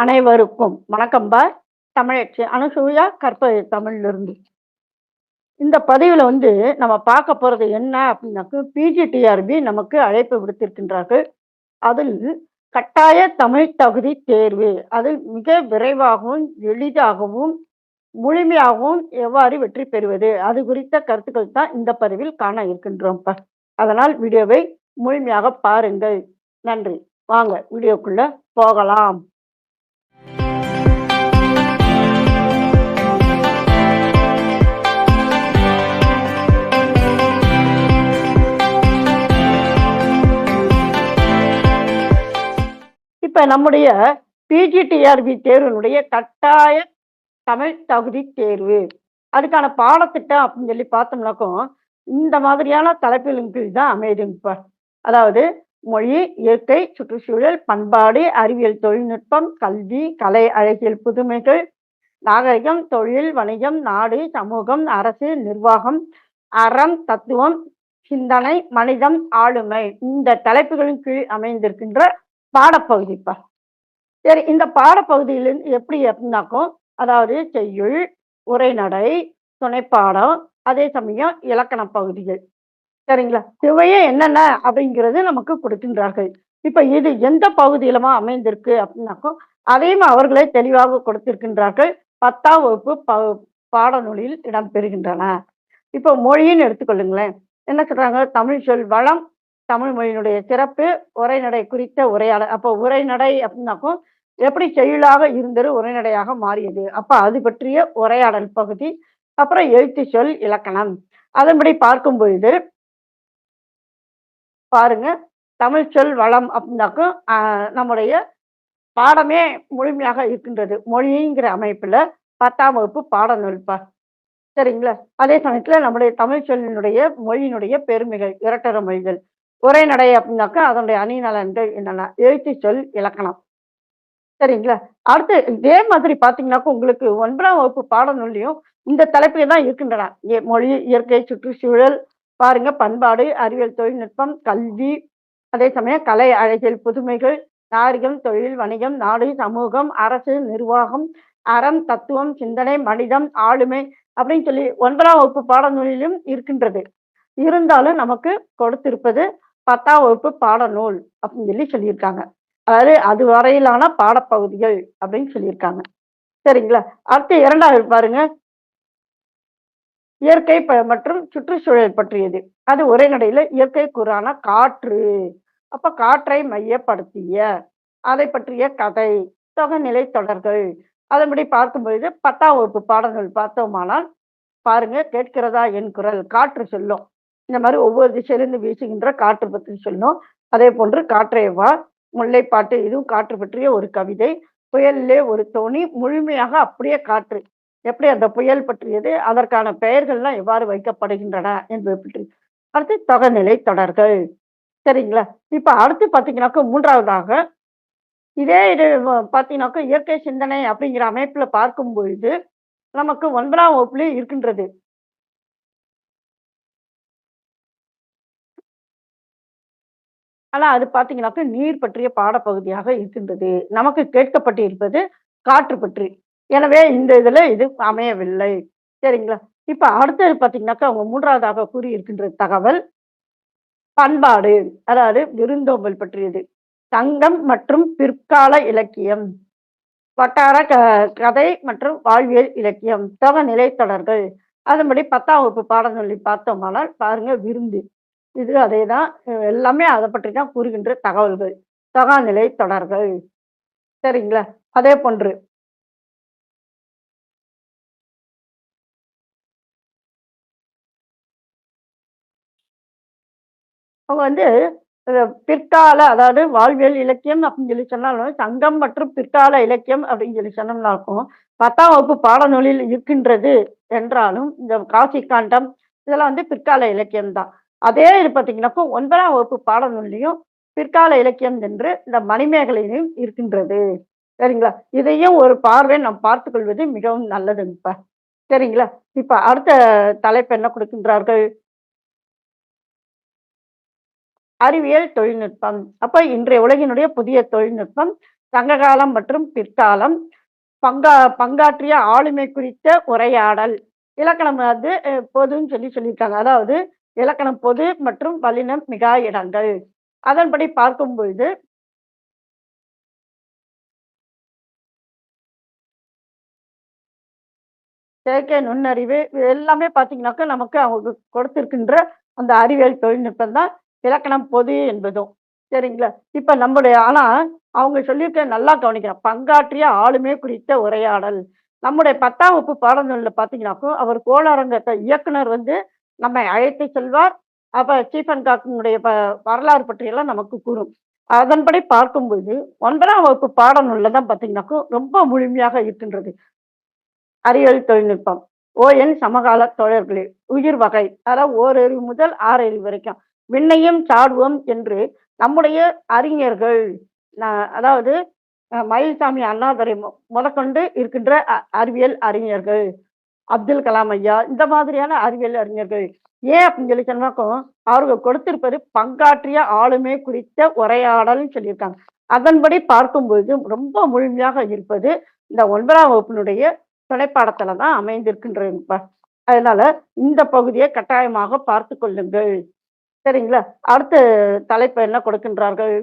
அனைவருக்கும் வணக்கம்பா தமிழச்சி அனுசூயா கற்பது தமிழ்லிருந்து. இந்த பதிவில் வந்து நம்ம பார்க்க போகிறது என்ன அப்படின்னாக்க பிஜிடிஆர்பி நமக்கு அழைப்பு விடுத்திருக்கின்றார்கள். அதில் கட்டாய தமிழ் தகுதி தேர்வு. அதில் மிக விரைவாகவும் எளிதாகவும் முழுமையாகவும் எவ்வாறு வெற்றி பெறுவது? அது குறித்த கருத்துக்கள் தான் இந்த பதிவில் காண இருக்கின்றோம்ப்பா அதனால் வீடியோவை முழுமையாக பாருங்கள். நன்றி. வாங்க வீடியோக்குள்ள போகலாம். நம்முடைய பிஜிடிஆர்பி தேர்வினுடைய கட்டாய தமிழ் தகுதி தேர்வு. அதுக்கான பாடத்திட்டம் அப்படின்னு சொல்லி பார்த்தோம்னாக்கும் இந்த மாதிரியான தலைப்புகளின் கீழ் தான் அமையுதுங்க அதாவது மொழி இயற்கை சுற்றுச்சூழல் பண்பாடு அறிவியல் தொழில்நுட்பம் கல்வி கலை அழகியல் புதுமைகள் நாகரிகம் தொழில் வணிகம் நாடு சமூகம் அரசு நிர்வாகம் அறம் தத்துவம் சிந்தனை மனிதம் ஆளுமை. இந்த தலைப்புகளின் கீழ் அமைந்திருக்கின்ற பாடப்பகுதிப்பா. சரி இந்த பாடப்பகுதியிலிருந்து எப்படி அப்படின்னாக்கும் அதாவது செய்யுள் உரைநடை துணைப்பாடம் அதே சமயம் இலக்கண பகுதிகள். சரிங்களா? இவையே என்னென்ன அப்படிங்கிறது நமக்கு கொடுக்கின்றார்கள். இப்போ இது எந்த பகுதியிலமா அமைந்திருக்கு அப்படின்னாக்கோ அதையும் அவர்களே தெளிவாக கொடுத்திருக்கின்றார்கள். பத்தாம் வகுப்பு ப பாடநூலில் இடம்பெறுகின்றன. இப்போ மொழின்னு எடுத்துக்கொள்ளுங்களேன். என்ன சொல்றாங்க? தமிழ் சொல் வளம் தமிழ் மொழியினுடைய சிறப்பு உரைநடை குறித்த உரையாடல் அப்போ உரைநடை அப்படின்னாக்கும் எப்படி செயலாக இருந்தது உரைநடையாக மாறியது. அப்ப அது பற்றிய உரையாடல் பகுதி அப்புறம் எழுத்து சொல் இலக்கணம். அதன்படி பார்க்கும் பொழுது பாருங்க தமிழ் சொல் வளம் அப்படின்னாக்கும் நம்முடைய பாடமே முழுமையாக இருக்கின்றது. மொழிங்கிற அமைப்புல பத்தாம் வகுப்பு பாடநூல்பா சரிங்களா? அதே சமயத்துல நம்முடைய தமிழ் சொல்லினுடைய மொழியினுடைய பெருமைகள் இரட்டர மொழிகள். உரைநடை அப்படின்னாக்கா அதனுடைய அணிநலன்கள் என்னென்ன எழுத்து சொல் இலக்கணம். சரிங்களா? அடுத்து இதே மாதிரி பார்த்தீங்கன்னாக்கா உங்களுக்கு ஒன்பதாம் வகுப்பு பாடநூல்லையும் இந்த தலைப்பில் தான் இருக்கின்றன. மொழி இயற்கை சுற்றுச்சூழல் பாருங்க பண்பாடு அறிவியல் தொழில்நுட்பம் கல்வி அதே சமயம் கலை அழகியல் புதுமைகள் நாரிகம் தொழில் வணிகம் நாடு சமூகம் அரசு நிர்வாகம் அறம் தத்துவம் சிந்தனை மனிதம் ஆளுமை அப்படின்னு சொல்லி ஒன்பதாம் வகுப்பு பாடநூலிலும் இருக்கின்றது. இருந்தாலும் நமக்கு கொடுத்திருப்பது பத்தாம் வகுப்பு பாடநூல் அப்படின்னு சொல்லி சொல்லியிருக்காங்க. அதாவது அது வரையிலான பாடப்பகுதிகள் அப்படின்னு சொல்லியிருக்காங்க. சரிங்களா? அடுத்து இரண்டாவது பாருங்க. இயற்கை மற்றும் சுற்றுச்சூழல் பற்றியது. அது ஒரே நடையில இயற்கை கூறான காற்று. அப்ப காற்றை மையப்படுத்திய அதை பற்றிய கதை தொகைநிலை தொடர்கள். அதன்படி பார்க்கும்பொழுது பத்தாம் வகுப்பு பாடநூல் பார்த்தோமானால் பாருங்க கேட்கிறதா என் குரல் காற்று சொல்லும். இந்த மாதிரி ஒவ்வொரு திசையிலிருந்து வீசுகின்ற காற்று பற்றி சொல்லும் அதே போன்று காற்றையவா முல்லைப்பாட்டு இதுவும் காற்று பற்றிய ஒரு கவிதை. புயலிலே ஒரு தோணி முழுமையாக அப்படியே காற்று. எப்படி அந்த புயல் பற்றியது அதற்கான பெயர்கள்லாம் எவ்வாறு வைக்கப்படுகின்றன என்பது பற்றி. அடுத்து தொகைநிலை தொடர்கள். சரிங்களா? இப்ப அடுத்து பாத்தீங்கன்னாக்கா மூன்றாவதாக இதே இது பார்த்தீங்கன்னாக்கா இயற்கை சிந்தனை அப்படிங்கிற அமைப்புல பார்க்கும் பொழுது நமக்கு ஒன்பதாம் வகுப்புலேயே இருக்கின்றது. ஆனா அது பாத்தீங்கன்னாக்க நீர் பற்றிய பாடப்பகுதியாக இருக்கின்றது. நமக்கு கேட்கப்பட்டிருப்பது காற்று பற்றி. எனவே இந்த இதுல இது அமையவில்லை. சரிங்களா? இப்ப அடுத்தது பார்த்தீங்கன்னாக்கா அவங்க மூன்றாவதாக கூறியிருக்கின்ற தகவல் பண்பாடு. அதாவது விருந்தோம்பல் பற்றியது. சங்கம் மற்றும் பிற்கால இலக்கியம். வட்டார க கதை மற்றும் வாழ்வியல் இலக்கியம். தொகநிலை தொடர்கள். அதன்படி பத்தாம் வகுப்பு பாடநூலில் பார்த்தோமானால் பாருங்க விருந்து. இது அதே தான் எல்லாமே அதை பற்றி தான் கூறுகின்ற தகவல்கள் தகாநிலை தொடர்கள். சரிங்களா? அதே போன்று. அவங்க வந்து பிற்கால அதாவது வாழ்வியல் இலக்கியம் அப்படின்னு சொல்லி சொன்னாலும் சங்கம் மற்றும் பிற்கால இலக்கியம் அப்படின்னு சொல்லி சொன்னோம்னாக்கும் பத்தாம் வகுப்பு பாடநூலில் இருக்கின்றது என்றாலும் இந்த காசி காண்டம் இதெல்லாம் வந்து பிற்கால இலக்கியம் தான் அதே இது பார்த்தீங்கன்னாக்கா ஒன்பதாம் வகுப்பு பாடநூல்லையும் பிற்கால இலக்கியம் என்று இந்த மணிமேகலையிலும் இருக்கின்றது. சரிங்களா? இதையும் ஒரு பார்வை நாம் பார்த்து கொள்வது மிகவும் நல்லது சரிங்களா? இப்ப அடுத்த தலைப்பு என்ன கொடுக்கின்றார்கள்? அறிவியல் தொழில்நுட்பம். அப்ப இன்றைய உலகினுடைய புதிய தொழில்நுட்பம் சங்ககாலம் மற்றும் பிற்காலம் பங்கா பங்காற்றிய ஆளுமை குறித்த உரையாடல். இலக்கணம் வந்து பொதுன்னு சொல்லி சொல்லியிருக்காங்க. அதாவது இலக்கணம் பொது மற்றும் வல்லினம் மிகா இடங்கள். அதன்படி பார்க்கும் பொழுது செயற்கை நுண்ணறிவு இது எல்லாமே பார்த்தீங்கன்னாக்கா நமக்கு அவங்க கொடுத்திருக்கின்ற அந்த அறிவியல் தொழில்நுட்பம் தான் இலக்கணம் பொது என்பதும். சரிங்களா? இப்போ நம்முடைய ஆனால் அவங்க சொல்லியிருக்க நல்லா கவனிக்கிறோம் பங்காற்றிய ஆளுமை குறித்த உரையாடல். நம்முடைய பத்தாம் வகுப்பு பாடநூலில் பார்த்தீங்கன்னாக்கும் அவர் கோளரங்கத்தை இயக்குனர் வந்து நம்மை அழைத்து செல்வார். அப்ப ஸ்டீஃபன் காக்கினுடைய வரலாறு பற்றியெல்லாம் நமக்கு கூறும். அதன்படி பார்க்கும்போது ஒன்பதாம் வகுப்பு பாடநூல்ல தான் பார்த்தீங்கன்னாக்கும் ரொம்ப முழுமையாக இருக்கின்றது. அறிவியல் தொழில்நுட்பம். ஓஎன் சமகால தோழர்களில் உயிர் வகை அதாவது ஓரறிவு முதல் ஆறறிவு வரைக்கும். விண்ணையும் சாடுவோம் என்று நம்முடைய அறிஞர்கள் அதாவது மயில்சாமி அண்ணாதுரை முதற்கொண்டு இருக்கின்ற அ- அறிவியல் அறிஞர்கள். அப்துல் கலாம் ஐயா இந்த மாதிரியான அறிவியல் அறிஞர்கள். ஏன் அப்படின்னு சொல்லி சொன்னாக்கும் அவர்கள் கொடுத்திருப்பது பங்காற்றிய ஆளுமை குறித்த உரையாடல்னு சொல்லியிருக்காங்க. அதன்படி பார்க்கும்போது ரொம்ப முழுமையாக இருப்பது இந்த ஒன்பதாம் வகுப்பினுடைய துணைப்பாடத்துல தான் அமைந்திருக்கின்றதுப்பா. அதனால இந்த பகுதியை கட்டாயமாக பார்த்து கொள்ளுங்கள். சரிங்களா? அடுத்த தலைப்பு என்ன கொடுக்கின்றார்கள்?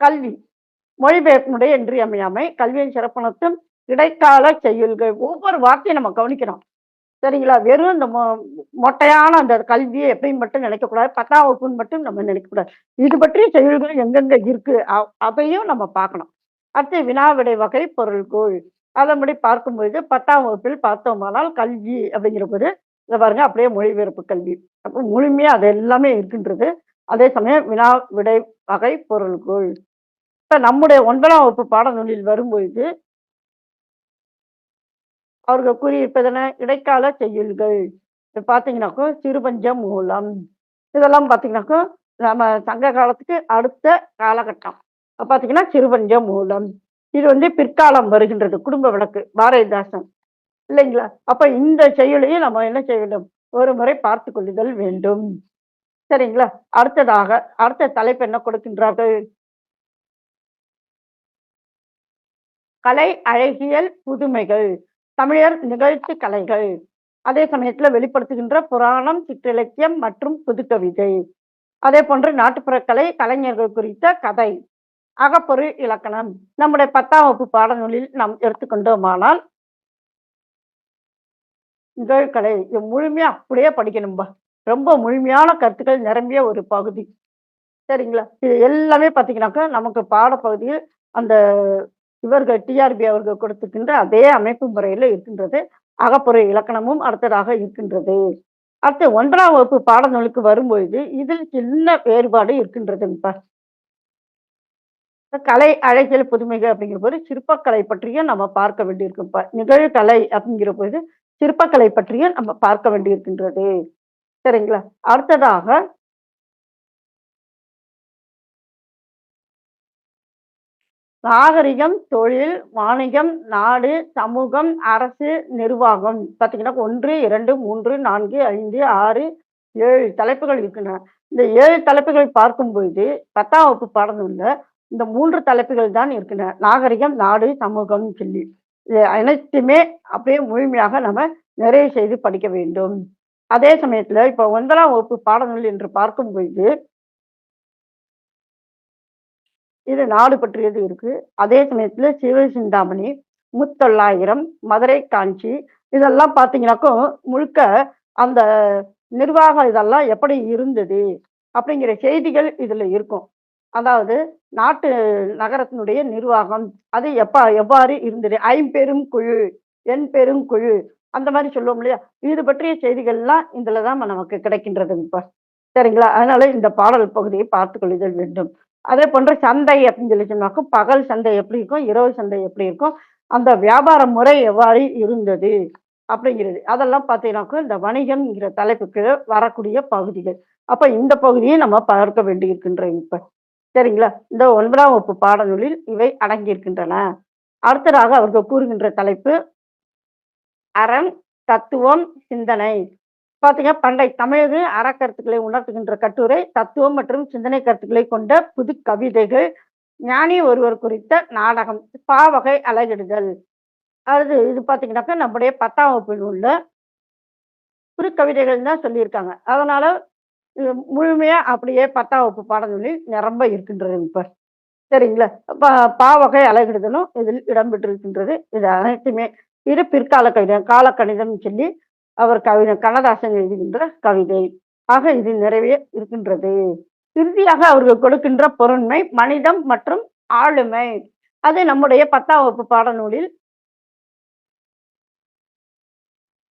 கல்வி. மொழிபெயர்ப்பினுடைய இன்றியமையாமை கல்வியின் சிறப்பனத்தும் இடைக்கால செயல்கள். ஒவ்வொரு வார்த்தையும் நம்ம கவனிக்கிறோம் சரிங்களா? வெறும் இந்த மொ- மொட்டையான அந்த கல்வியை எப்பயும் மட்டும் நினைக்கக்கூடாது. பத்தாம் வகுப்புன்னு மட்டும் நம்ம நினைக்கக்கூடாது. இது பற்றிய செயல்கள் எங்கெங்க இருக்கு? அ- அதையும் நம்ம பார்க்கணும். அடுத்து வினாவிடை வகை பொருள்கோள் அதன்படி பார்க்கும்பொழுது பத்தாம் வகுப்பில் பார்த்தோமானால் கல்வி அப்படிங்கிற போது இதை பாருங்க அப்படியே மொழிபெயர்ப்பு கல்வி. அப்போ முழுமையாக அது எல்லாமே இருக்கின்றது. அதே சமயம் வினா விடை வகை பொருள்கோள் இப்போ நம்முடைய ஒன்பதாம் வகுப்பு பாடநூலில் வரும்பொழுது அவர்கள் கூறியிருப்பதென இடைக்கால செய்யுள்கள். பார்த்தீங்கன்னாக்கோ பாத்தீங்கன்னாக்கும் சிறுபஞ்சம் மூலம். இதெல்லாம் பாத்தீங்கன்னாக்கும் நம்ம சங்க காலத்துக்கு அடுத்த காலகட்டம். பார்த்தீங்கன்னா பாத்தீங்கன்னா சிறுபஞ்சம் மூலம். இது வந்து பிற்காலம் வருகின்றது குடும்ப விளக்கு பாரதிதாசன். இல்லைங்களா? அப்ப இந்த செயலையும் நம்ம என்ன செய்ய வேண்டும்? ஒரு முறை பார்த்து கொள்ளுதல் வேண்டும். சரிங்களா? அடுத்ததாக அடுத்த தலைப்பு என்ன கொடுக்கின்றார்கள்? கலை அழகியல் புதுமைகள். தமிழர் நிகழ்ச்சி கலைகள். அதே சமயத்துல வெளிப்படுத்துகின்ற புராணம் சிற்றிலக்கியம் மற்றும் புதுக்கவிதை. அதே போன்று நாட்டுப்புற கலை கலைஞர்கள் குறித்த கதை. அகப்பொருள் இலக்கணம். நம்முடைய பத்தாம் வகுப்பு பாடநூலில் நாம் எடுத்துக்கொண்டோமானால் நிகழ்கலை முழுமையா அப்படியே படிக்கணும்பா. ரொம்ப முழுமையான கருத்துக்கள் நிரம்பிய ஒரு பகுதி. சரிங்களா? இது எல்லாமே பார்த்தீங்கன்னாக்கா நமக்கு பாடப்பகுதியில் அந்த இவர்கள் டிஆர்பி அவர்கள் கொடுத்துக்கின்ற அதே அமைப்பு முறையில் இருக்கின்றது. அகப்புற இலக்கணமும் அடுத்ததாக இருக்கின்றது. அடுத்து ஒன்றாம் வகுப்பு பாடநூலுக்கு வரும்பொழுது இதில் சின்ன வேறுபாடு இருக்கின்றதுப்பா கலை அழகியல் புதுமைகள் அப்படிங்கிற போது சிற்பக்கலை பற்றியும் நம்ம பார்க்க வேண்டியிருக்குப்பா நிகழ்கலை அப்படிங்கிற போது சிற்பக்கலை பற்றியும் நம்ம பார்க்க வேண்டியிருக்கின்றது. சரிங்களா? அடுத்ததாக நாகரிகம் தொழில் வாணிகம் நாடு சமூகம் அரசு நிர்வாகம். பார்த்தீங்கன்னா ஒன்று இரண்டு மூன்று நான்கு ஐந்து ஆறு ஏழு தலைப்புகள் இருக்கின்றன. இந்த ஏழு தலைப்புகள் பார்க்கும் பொழுது பத்தாம் வகுப்பு பாடநூல்ல இந்த மூன்று தலைப்புகள் தான் இருக்கின்றன. நாகரிகம் நாடு சமூகம் சொல்லி இது அனைத்துமே அப்படியே முழுமையாக நம்ம நிறைவு செய்து படிக்க வேண்டும். அதே சமயத்துல இப்ப ஒன்பதாம் வகுப்பு பாடநூல் என்று பார்க்கும் பொழுது இது நாடு பற்றியது இருக்கு. அதே சமயத்துல சிவ சிந்தாமணி முத்தொள்ளாயிரம் மதுரை காஞ்சி இதெல்லாம் பார்த்தீங்கன்னாக்கும் முழுக்க அந்த நிர்வாகம் இதெல்லாம் எப்படி இருந்தது அப்படிங்கிற செய்திகள் இதுல இருக்கும். அதாவது நாட்டு நகரத்தினுடைய நிர்வாகம் அது எப்ப எவ்வாறு இருந்தது? ஐம்பெரும் குழு என் பெரும் குழு அந்த மாதிரி சொல்லுவோம் இல்லையா? இது பற்றிய செய்திகள்லாம் இதில் தான் நமக்கு கிடைக்கின்றது இப்ப. சரிங்களா? அதனால இந்த பாடல் பகுதியை பார்த்து கொள்ளுதல் வேண்டும். அதே போன்ற சந்தை அப்படின்னு சொல்லி சொன்னாக்க பகல் சந்தை எப்படி இருக்கும் இரவு சந்தை எப்படி இருக்கும் அந்த வியாபார முறை எவ்வாறு இருந்தது அப்படிங்கிறது. அதெல்லாம் பார்த்தீங்கன்னாக்கா இந்த வணிகம்ங்கிற தலைப்புக்கு வரக்கூடிய பகுதிகள். அப்போ இந்த பகுதியை நம்ம பார்க்க வேண்டியிருக்கின்றோம் இப்போ. சரிங்களா? இந்த ஒன்பதாம் வகுப்பு பாடநூலில் இவை அடங்கியிருக்கின்றன. அடுத்ததாக அவர்கள் கூறுகின்ற தலைப்பு அறம் தத்துவம் சிந்தனை. பார்த்தீங்க பண்டை தமிழக அறக்கருத்துக்களை உணர்த்துகின்ற கட்டுரை தத்துவம் மற்றும் சிந்தனை கருத்துக்களை கொண்ட புது கவிதைகள் ஞானி ஒருவர் குறித்த நாடகம் பாவகை அலகிடுதல் அது இது பார்த்தீங்கன்னாக்கா நம்முடைய பத்தாம் வகுப்பில் உள்ள குறுக்கவிதைகள் தான் சொல்லியிருக்காங்க. அதனால முழுமையாக முழுமையா அப்படியே பத்தாம் வகுப்பு பாடநூலில் நிரம்ப இருக்கின்றது இப்போ. சரிங்களா? பா- பாவகை அலகிடுதலும் இதில் இடம்பெற்றிருக்கின்றது. இது அனைத்துமே இது பிற்கால கவிதை காலக்கணிதம் சொல்லி அவர் கவிஞர் கண்ணதாசன் எழுதுகின்ற கவிதை. ஆக இது நிறைவே இருக்கின்றது. இறுதியாக அவர்கள் கொடுக்கின்ற பொருண்மை மனிதம் மற்றும் ஆளுமை. அது நம்முடைய பத்தாம் வகுப்பு பாடநூலில்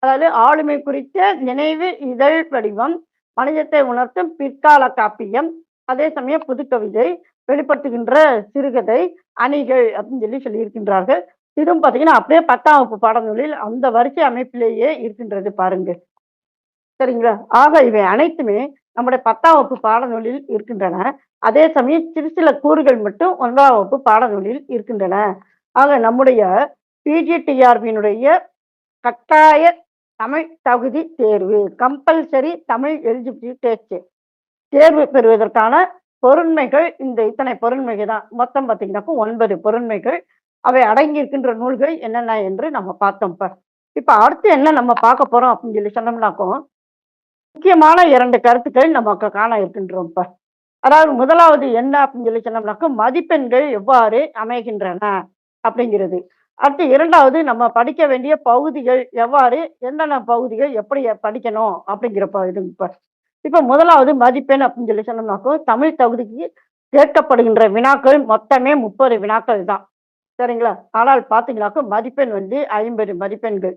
அதாவது ஆளுமை குறித்த நினைவு இதழ் வடிவம் மனிதத்தை உணர்த்தும் பிற்கால காப்பியம் அதே சமயம் புதுக்கவிதை வெளிப்படுத்துகின்ற சிறுகதை அணிகள் அப்படின்னு சொல்லி சொல்லியிருக்கின்றார்கள். இதுவும் பார்த்தீங்கன்னா அப்படியே பத்தாம் வகுப்பு பாடநூலில் அந்த வரிசை அமைப்பிலேயே இருக்கின்றது பாருங்க. சரிங்களா? ஆக இவை அனைத்துமே நம்முடைய பத்தாம் வகுப்பு பாடநூலில் இருக்கின்றன. அதே சமயம் சிறு சில கூறுகள் மட்டும் ஒன்றாம் வகுப்பு பாடநூலில் இருக்கின்றன. ஆக நம்முடைய பிஜிடிஆர்பியினுடைய கட்டாய தமிழ் தகுதி தேர்வு கம்பல்சரி தமிழ் எலிஜிபிலிட்டி டெஸ்ட் தேர்வு பெறுவதற்கான பொருண்மைகள் இந்த இத்தனை பொருண்மைகள் தான். மொத்தம் பார்த்தீங்கன்னாக்கும் ஒன்பது பொருண்மைகள் அவை அடங்கியிருக்கின்ற நூல்கள் என்னென்ன என்று நம்ம பார்த்தோம். இப்ப இப்போ அடுத்து என்ன நம்ம பார்க்க போறோம் அப்படின்னு சொல்லி சொன்னோம்னாக்கும் முக்கியமான இரண்டு கருத்துக்கள் நமக்கு காண இருக்கின்றோம். இப்ப அதாவது முதலாவது என்ன அப்படின்னு சொல்லி சொன்னோம்னாக்கோ மதிப்பெண்கள் எவ்வாறு அமைகின்றன அப்படிங்கிறது. அடுத்து இரண்டாவது நம்ம படிக்க வேண்டிய பகுதிகள் எவ்வாறு என்னென்ன பகுதிகள் எப்படி படிக்கணும் அப்படிங்கிற இது இப்ப முதலாவது மதிப்பெண் அப்படின்னு சொல்லி சொன்னோம்னாக்கோ தமிழ் தகுதிக்கு கேட்கப்படுகின்ற வினாக்கள் மொத்தமே முப்பது வினாக்கள் தான். சரிங்களா? ஆனால் பாத்தீங்கன்னாக்கா மதிப்பெண் வந்து ஐம்பது மதிப்பெண்கள்.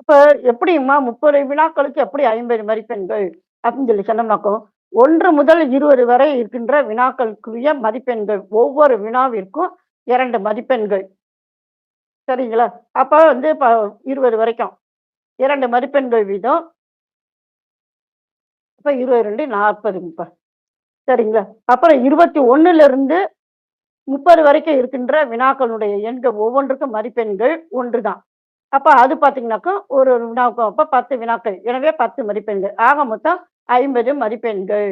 இப்போ எப்படிம்மா முப்பது வினாக்களுக்கு எப்படி ஐம்பது மதிப்பெண்கள்? அப்படின்னு சொல்லி சொன்னோம்னாக்கோ ஒன்று முதல் இருபது வரை இருக்கின்ற வினாக்களுக்குரிய மதிப்பெண்கள் ஒவ்வொரு வினாவிற்கும் இரண்டு மதிப்பெண்கள். சரிங்களா? அப்ப வந்து இப்போ இருபது வரைக்கும். இரண்டு மதிப்பெண்கள் வீதம். இப்போ இருபது ரெண்டு நாற்பது இப்போ சரிங்களா? அப்புறம் இருபத்தி ஒன்றுலேருந்து இருந்து முப்பது வரைக்கும் இருக்கின்ற வினாக்களுடைய எண்கள் ஒவ்வொன்றுக்கும் மதிப்பெண்கள் ஒன்று தான் அப்போ அது பார்த்தீங்கன்னாக்கா ஒரு ஒரு வினாவுக்கும் அப்போ பத்து வினாக்கள். எனவே பத்து மதிப்பெண்கள். ஆக மொத்தம் ஐம்பது மதிப்பெண்கள்.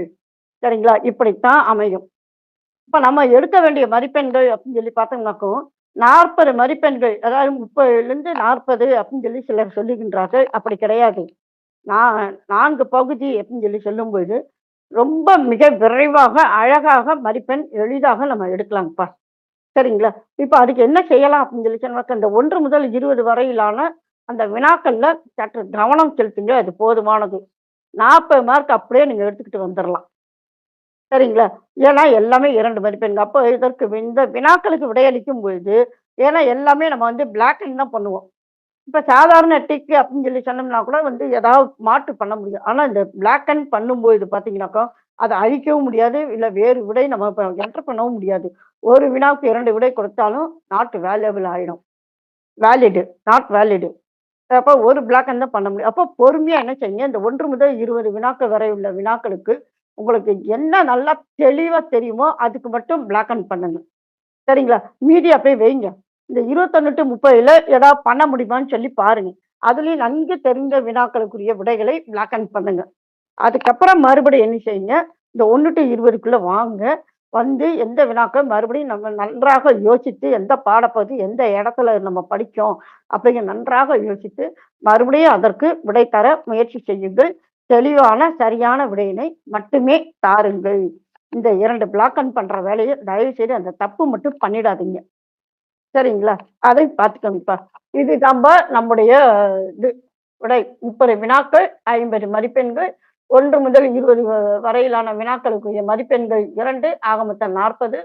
சரிங்களா? இப்படித்தான் அமையும். இப்ப நம்ம எடுக்க வேண்டிய மதிப்பெண்கள் அப்படின்னு சொல்லி பார்த்தோம்னாக்கும் நாற்பது மதிப்பெண்கள். அதாவது முப்பதுல இருந்து நாற்பது அப்படின்னு சொல்லி சிலர் சொல்லுகின்றார்கள். அப்படி கிடையாது. நான் நான்கு பகுதி அப்படின்னு சொல்லி சொல்லும்போது ரொம்ப மிக விரைவாக அழகாக மதிப்பெண் எளிதாக நம்ம எடுக்கலாங்கப்பா. சரிங்களா? இப்போ அதுக்கு என்ன செய்யலாம் அப்படின்னு சொல்லி சொன்னாக்க இந்த ஒன்று முதல் இருபது வரையிலான அந்த வினாக்கள்ல சற்று கவனம் செலுத்துங்க அது போதுமானது. நாற்பது மார்க் அப்படியே நீங்க எடுத்துக்கிட்டு வந்துடலாம் சரிங்களா? ஏன்னா எல்லாமே இரண்டு மதிப்பெண்கள். அப்போ இதற்கு இந்த வினாக்களுக்கு விடையளிக்கும் பொழுது ஏன்னா எல்லாமே நம்ம வந்து பிளாக் அண்ட் தான் பண்ணுவோம். இப்போ சாதாரண டிக் அப்படின்னு சொல்லி சொன்னோம்னா கூட வந்து ஏதாவது மாற்று பண்ண முடியும். ஆனால் இந்த பிளாக் அண்ட் பண்ணும்போது பார்த்தீங்கன்னாக்கா அதை அழிக்கவும் முடியாது இல்லை வேறு விடை நம்ம இப்போ என்டர் பண்ணவும் முடியாது. ஒரு வினாவுக்கு இரண்டு விடை கொடுத்தாலும் நாட் வேல்யூபிள் ஆகிடும் வேலிடு நாட் வேலிடு அப்போ ஒரு பிளாக் அண்ட் தான் பண்ண முடியும். அப்போ பொறுமையாக என்ன செய்யுங்க இந்த ஒன்று முதல் இருபது வினாக்கள் வரை உள்ள வினாக்களுக்கு உங்களுக்கு என்ன நல்லா தெளிவாக தெரியுமோ அதுக்கு மட்டும் பிளாக் அண்ட் பண்ணுங்க. சரிங்களா? மீதி அப்படியே வைங்க. இந்த இருபத்தொன்னு டு முப்பதுல ஏதாவது பண்ண முடியுமான்னு சொல்லி பாருங்க. அதுலயும் நன்கு தெரிந்த வினாக்களுக்குரிய விடைகளை பிளாக் அண்ட் பண்ணுங்க. அதுக்கப்புறம் மறுபடியும் என்ன செய்யுங்க? இந்த ஒன்று டு இருபதுக்குள்ள வாங்க. வந்து எந்த வினாக்கள் மறுபடியும் நம்ம நன்றாக யோசித்து எந்த பாடப்பகுதி எந்த இடத்துல நம்ம படித்தோம் அப்படிங்கிற நன்றாக யோசித்து மறுபடியும் அதற்கு விடை தர முயற்சி செய்யுங்கள். தெளிவான சரியான விடையினை மட்டுமே தாருங்கள். இந்த இரண்டு பிளாக் அண்ட் பண்ற வேலையை தயவு செய்து அந்த தப்பு மட்டும் பண்ணிடாதீங்க. சரிங்களா? அதை பார்த்துக்கோங்கப்பா. இது நம்ம நம்முடைய இது விடை முப்பது வினாக்கள் ஐம்பது மதிப்பெண்கள் ஒன்று முதல் இருபது வ- வரையிலான வினாக்களுக்குரிய மதிப்பெண்கள் இரண்டு ஆக மொத்தம் நாற்பது.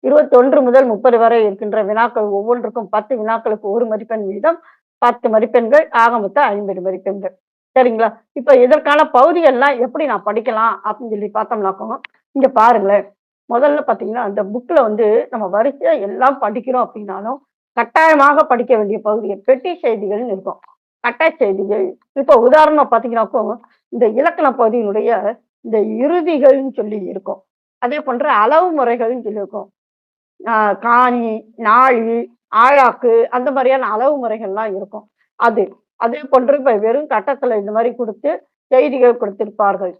இருபத்தொன்று முதல் முப்பது வரை இருக்கின்ற வினாக்கள் ஒவ்வொன்றுக்கும் பத்து வினாக்களுக்கு ஒரு மதிப்பெண் வீதம் பத்து மதிப்பெண்கள் ஆக மொத்தம் ஐம்பது மதிப்பெண்கள். சரிங்களா? இப்ப இதற்கான பகுதிகள்லாம் எப்படி நான் படிக்கலாம் அப்படின்னு சொல்லி பார்த்தோம்னாக்கோ இங்க பாருங்களேன். முதல்ல பார்த்தீங்கன்னா அந்த புக்கில் வந்து நம்ம வரிசையாக எல்லாம் படிக்கிறோம் அப்படின்னாலும் கட்டாயமாக படிக்க வேண்டிய பகுதியை பெட்டி செய்திகள்னு இருக்கும். கட்டாய செய்திகள். இப்போ உதாரணம் பாத்தீங்கன்னாக்கும் இந்த இலக்கண பகுதியினுடைய இந்த இறுதிகள்னு சொல்லி இருக்கும். அதே போன்ற அளவு முறைகள்னு சொல்லி இருக்கும். காணி நாழி ஆழாக்கு அந்த மாதிரியான அளவு முறைகள்லாம் இருக்கும். அது. அதே போன்று இப்போ வெறும் கட்டத்தில் இந்த மாதிரி கொடுத்து செய்திகள் கொடுத்திருப்பார்கள்.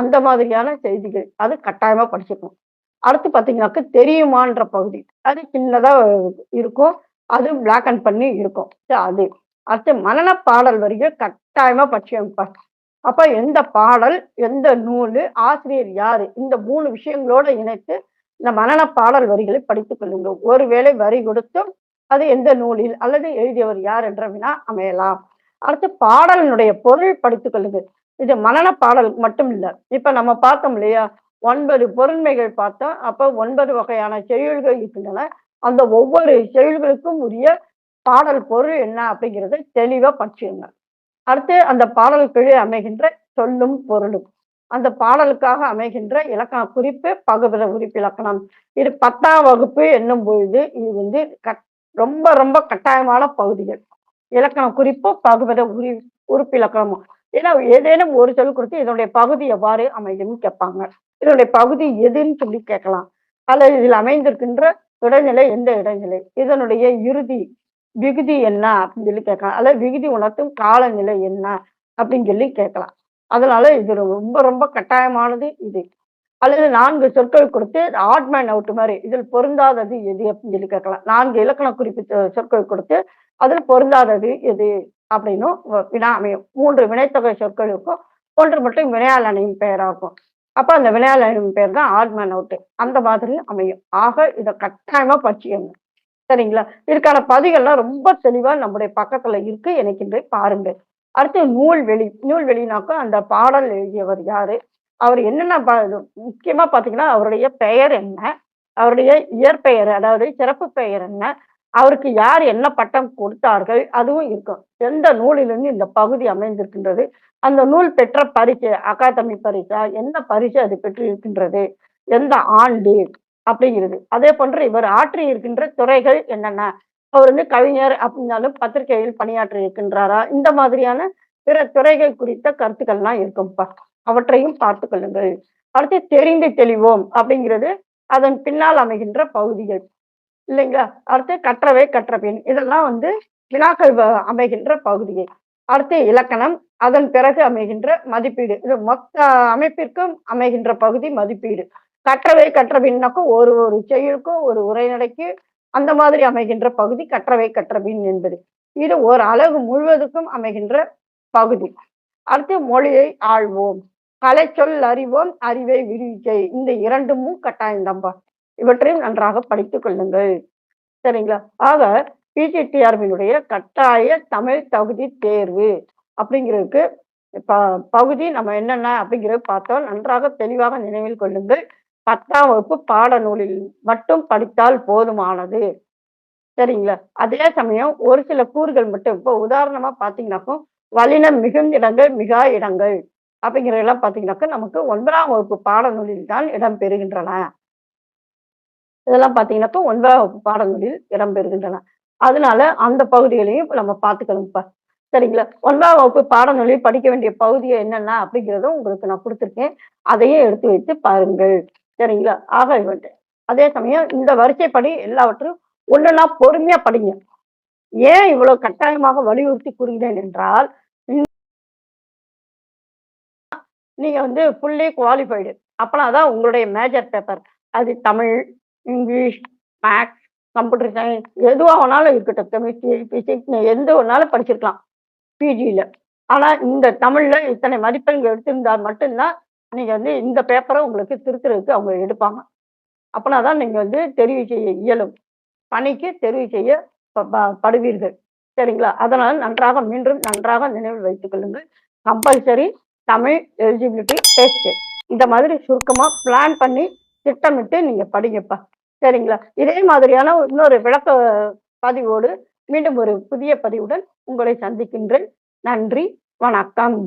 அந்த மாதிரியான செய்திகள். அது கட்டாயமாக படிச்சுக்கணும். அடுத்து பார்த்தீங்கன்னாக்க தெரியுமான்ற பகுதி. அது சின்னதாக இருக்கும். அது பிளாக் அண்ட் பண்ணி இருக்கும். அது. அடுத்து மனன பாடல் வரிகள் கட்டாயமாக பட்சியம் அப்போ எந்த பாடல், எந்த நூல் ஆசிரியர் யார் இந்த மூணு விஷயங்களோட இணைத்து இந்த மனன பாடல் வரிகளை படித்துக் கொள்ளுங்கள். ஒருவேளை வரி கொடுத்தும், அது எந்த நூலில் அல்லது எழுதியவர் யார் என்ற வினா அமையலாம். அடுத்து பாடலினுடைய பொருள் படித்துக் கொள்ளுங்கள். இது மனன பாடல் மட்டும் இல்லை இப்போ நம்ம பார்த்தோம் இல்லையா? ஒன்பது பொருண்மைகள் பார்த்தோம். அப்போ ஒன்பது வகையான செயல்கள் இருக்கின்றன. அந்த ஒவ்வொரு செயல்களுக்கும் உரிய பாடல் பொருள் என்ன அப்படிங்கிறத தெளிவா படிச்சுங்க அடுத்து அந்த பாடலுக்கு அமைகின்ற சொல்லும், பொருளும். அந்த பாடலுக்காக அமைகின்ற இலக்கண குறிப்பு, பகுபத உறுப்பிலக்கணம். இது 10ஆம் வகுப்பு என்னும் பொழுது, இது வந்து கட் ரொம்ப ரொம்ப கட்டாயமான பகுதிகள். இலக்கண குறிப்பு, பகுபத உரி உறுப்பிலக்கணமும். ஏன்னா ஏதேனும் ஒரு சொல் கொடுத்து இதனுடைய பகுதி எவ்வாறு அமையும்னு கேட்பாங்க. இதனுடைய பகுதி எதுன்னு சொல்லி கேட்கலாம். அல்லது இதில் அமைந்திருக்கின்ற இடைநிலை எந்த இடைநிலை? இதனுடைய இறுதி விகுதி என்ன அப்படின்னு சொல்லி கேட்கலாம். அல்லது விகுதி உணர்த்தும் காலநிலை என்ன அப்படின்னு சொல்லி கேட்கலாம். அதனால இது ரொம்ப ரொம்ப கட்டாயமானது இது. அல்லது நான்கு சொற்கள் கொடுத்து ஆட்மேன் அவுட் மாதிரி இதில் பொருந்தாதது எது அப்படின்னு சொல்லி கேட்கலாம். நான்கு இலக்கண குறிப்பு சொற்கள் கொடுத்து அதில் பொருந்தாதது எது அப்படின்னும் வினா அமையும். மூன்று வினைத்தொகை சொற்கள் இருக்கும். 1 மட்டும் வினையாளனையும் பெயராகும் அப்ப அந்த வினையால் பேர் தான் ஆட்மேன் அவுட். அந்த மாதிரி அமையும். ஆக இதை கட்டாயமா படிச்சுக்கங்க. சரிங்களா? இதுக்கான பதிகள்லாம் ரொம்ப தெளிவா நம்முடைய பக்கத்துல இருக்கு. இணைக்கின்றேன் பாருங்கள். அடுத்து நூல்வெளி. நூல்வெளினாக்கா அந்த பாடல் எழுதியவர் யாரு? அவர் என்னென்ன ப முக்கியமா பார்த்தீங்கன்னா, அவருடைய பெயர் என்ன? அவருடைய இயற்பெயர் அதாவது சிறப்பு பெயர் என்ன? அவருக்கு யார் என்ன பட்டம் கொடுத்தார்கள்? அதுவும் இருக்கும். எந்த நூலிலிருந்து இந்த பகுதி அமைந்திருக்கின்றது? அந்த நூல் பெற்ற பரிசு, அகாதமி பரிசா? எந்த பரிசு அது பெற்றிருக்கின்றது? எந்த ஆண்டு? அப்படிங்கிறது. அதே போன்று இவர் ஆற்றி இருக்கின்ற துறைகள் என்னென்ன? அவர் வந்து கவிஞர் அப்படின்னாலும் பத்திரிகையில் பணியாற்றி இருக்கின்றாரா? இந்த மாதிரியான பிற துறைகள் குறித்த கருத்துக்கள்லாம் இருக்கும்ப்பா. அவற்றையும் பார்த்து கொள்ளுங்கள். அடுத்து தெரிந்து தெளிவோம் அப்படிங்கிறது அதன் பின்னால் அமைகின்ற பகுதிகள். இல்லைங்களா? அடுத்து கற்றவை கற்றபின். இதெல்லாம் வந்து வினாக்கள் வ அமைகின்ற பகுதிகள். அடுத்து இலக்கணம். அதன் பிறகு அமைகின்ற மதிப்பீடு. இது மொத்த அமைப்பிற்கும் அமைகின்ற பகுதி மதிப்பீடு. கற்றவை கற்றபின்னாக்கும் ஒரு ஒரு செயலுக்கும் ஒரு உரைநடைக்கு அந்த மாதிரி அமைகின்ற பகுதி கற்றவை கற்றபின் என்பது. இது ஒரு அழகு முழுவதுக்கும் அமைகின்ற பகுதி. அடுத்து மொழியை ஆள்வோம். கலைச்சொல் அறிவோம், அறிவை விரிவிக்கை. இந்த 2ம் கட்டாயம் இவற்றையும் நன்றாக படித்துக் கொள்ளுங்கள். சரிங்களா? ஆக பிஜிடிஆர்பியினுடைய கட்டாய தமிழ் தகுதி தேர்வு அப்படிங்கிறதுக்கு ப பகுதி நம்ம என்னென்ன அப்படிங்கிறத பார்த்தோம். நன்றாக தெளிவாக நினைவில் கொள்ளுங்கள். 10ஆம் வகுப்பு பாடநூலில் மட்டும் படித்தால் போதுமானது. சரிங்களா? அதே சமயம் ஒரு சில கூறுகள் மட்டும் இப்போ உதாரணமா பார்த்தீங்கன்னாக்கும், வல்லினம் மிகுந்த இடங்கள், மிகா இடங்கள் அப்படிங்கிறதெல்லாம் பார்த்தீங்கன்னாக்கா, நமக்கு ஒன்பதாம் வகுப்பு பாடநூலில் தான் இடம் பெறுகின்றன. இதெல்லாம் பார்த்தீங்கன்னாக்கா ஒன்பதாம் வகுப்பு பாடநூலில் இடம் பெறுகின்றன. அதனால அந்த பகுதிகளையும் நம்ம பார்த்துக்கணும்ப்பா. சரிங்களா? ஒன்பதாம் வகுப்பு பாடநூலில் படிக்க வேண்டிய பகுதியை என்னென்ன அப்படிங்கிறதும் உங்களுக்கு நான் கொடுத்துருக்கேன் அதையே எடுத்து வைத்து பாருங்கள். சரிங்களா? ஆக இவற்றை அதே சமயம் இந்த வரிசைப்படி எல்லாவற்றையும் ஒன்றுனா பொறுமையா படிங்க. ஏன் இவ்வளவு கட்டாயமாக வலியுறுத்தி கூறுகிறேன் என்றால், நீங்க வந்து ஃபுல்லி குவாலிஃபைடு. அப்பனா தான் உங்களுடைய மேஜர் பேப்பர். அது Tamil, English, maths computer science எதுவாக வேணாலும் இருக்கட்டும். கெமிஸ்ட்ரி, பிசிக்ஸ் எந்த ஒன்றாலும் படிச்சிருக்கலாம். பிஜியில் ஆனால் இந்த தமிழில் இத்தனை மதிப்பெண்கள் எடுத்திருந்தால் மட்டும் தான், வந்து இந்த பேப்பரை உங்களுக்கு திருத்துறதுக்கு அவங்க எடுப்பாங்க. அப்பனா தான் நீங்கள் வந்து தெரிவு செய்ய இயலும். பணிக்கு தெரிவு செய்ய ப ப படுவீர்கள். சரிங்களா? அதனால் நன்றாக மீண்டும் நன்றாக நினைவில் வைத்துக் கொள்ளுங்கள். Compulsory Tamil eligibility test. இந்த மாதிரி சுருக்கமாக பிளான் பண்ணி திட்டமிட்டு நீங்கள் படிங்கப்பா. சரிங்களா? இதே மாதிரியான இன்னொரு விளக்க பதிவோடு மீண்டும் ஒரு புதிய பதிவுடன் உங்களை சந்திக்கின்றேன். நன்றி, வணக்கம்.